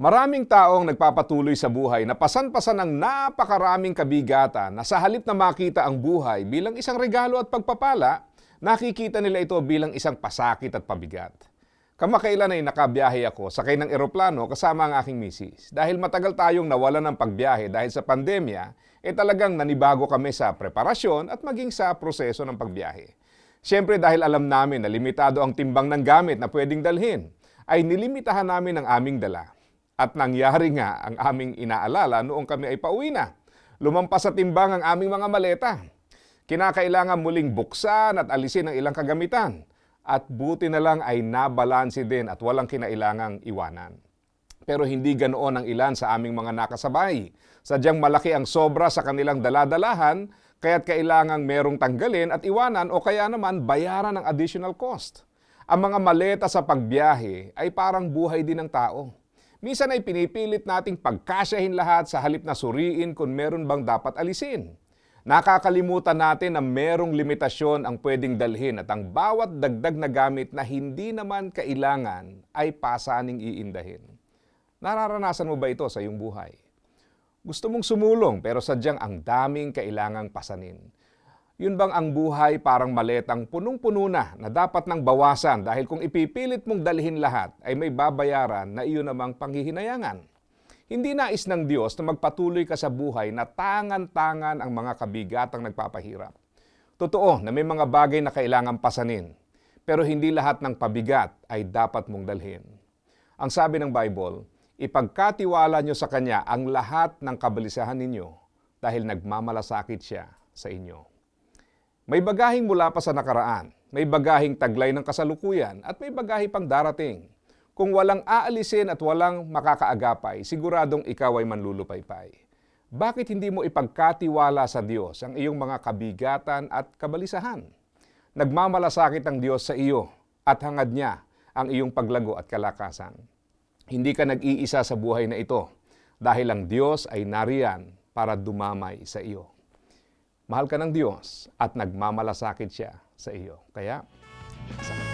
Maraming taong nagpapatuloy sa buhay na pasan-pasan ng napakaraming kabigatan na sa halip na makita ang buhay bilang isang regalo at pagpapala, nakikita nila ito bilang isang pasakit at pabigat. Kamakailan ay nakabiyahe ako sakay ng eroplano kasama ang aking misis. Dahil matagal tayong nawalan ng pagbiyahe dahil sa pandemya, eh talagang nanibago kami sa preparasyon at maging sa proseso ng pagbiyahe. Siyempre dahil alam namin na limitado ang timbang ng gamit na pwedeng dalhin, ay nilimitahan namin ang aming dala. At nangyari nga ang aming inaalala noong kami ay pauwi na. Lumampas sa timbang ang aming mga maleta. Kinakailangan muling buksan at alisin ang ilang kagamitan. At buti na lang ay nabalansi din at walang kinailangang iwanan. Pero hindi ganoon ang ilan sa aming mga nakasabay. Sadyang malaki ang sobra sa kanilang daladalahan, kaya't kailangang merong tanggalin at iwanan o kaya naman bayaran ng additional cost. Ang mga maleta sa pagbiyahe ay parang buhay din ng tao. Minsan ay pinipilit nating pagkasyahin lahat sa halip na suriin kung meron bang dapat alisin. Nakakalimutan natin na merong limitasyon ang pwedeng dalhin at ang bawat dagdag na gamit na hindi naman kailangan ay pasaning iindahin. Nararanasan mo ba ito sa iyong buhay? Gusto mong sumulong pero sadyang ang daming kailangang pasanin. Yun bang ang buhay parang maletang punong-puno na na dapat nang bawasan dahil kung ipipilit mong dalhin lahat ay may babayaran na iyon namang panghihinayangan. Hindi nais ng Diyos na magpatuloy ka sa buhay na tangan-tangan ang mga kabigatang nagpapahirap. Totoo na may mga bagay na kailangan pasanin, pero hindi lahat ng pabigat ay dapat mong dalhin. Ang sabi ng Bible, ipagkatiwala nyo sa Kanya ang lahat ng kabalisahan ninyo dahil nagmamalasakit siya sa inyo. May bagahing mula pa sa nakaraan, may bagahing taglay ng kasalukuyan, at may bagahe pang darating. Kung walang aalisin at walang makakaagapay, siguradong ikaw ay manlulupaypay. Bakit hindi mo ipagkatiwala sa Diyos ang iyong mga kabigatan at kabalisahan? Nagmamalasakit ang Diyos sa iyo at hangad niya ang iyong paglago at kalakasan. Hindi ka nag-iisa sa buhay na ito dahil ang Diyos ay nariyan para dumamay sa iyo. Mahal ka ng Diyos at nagmamalasakit siya sa iyo. Kaya, sa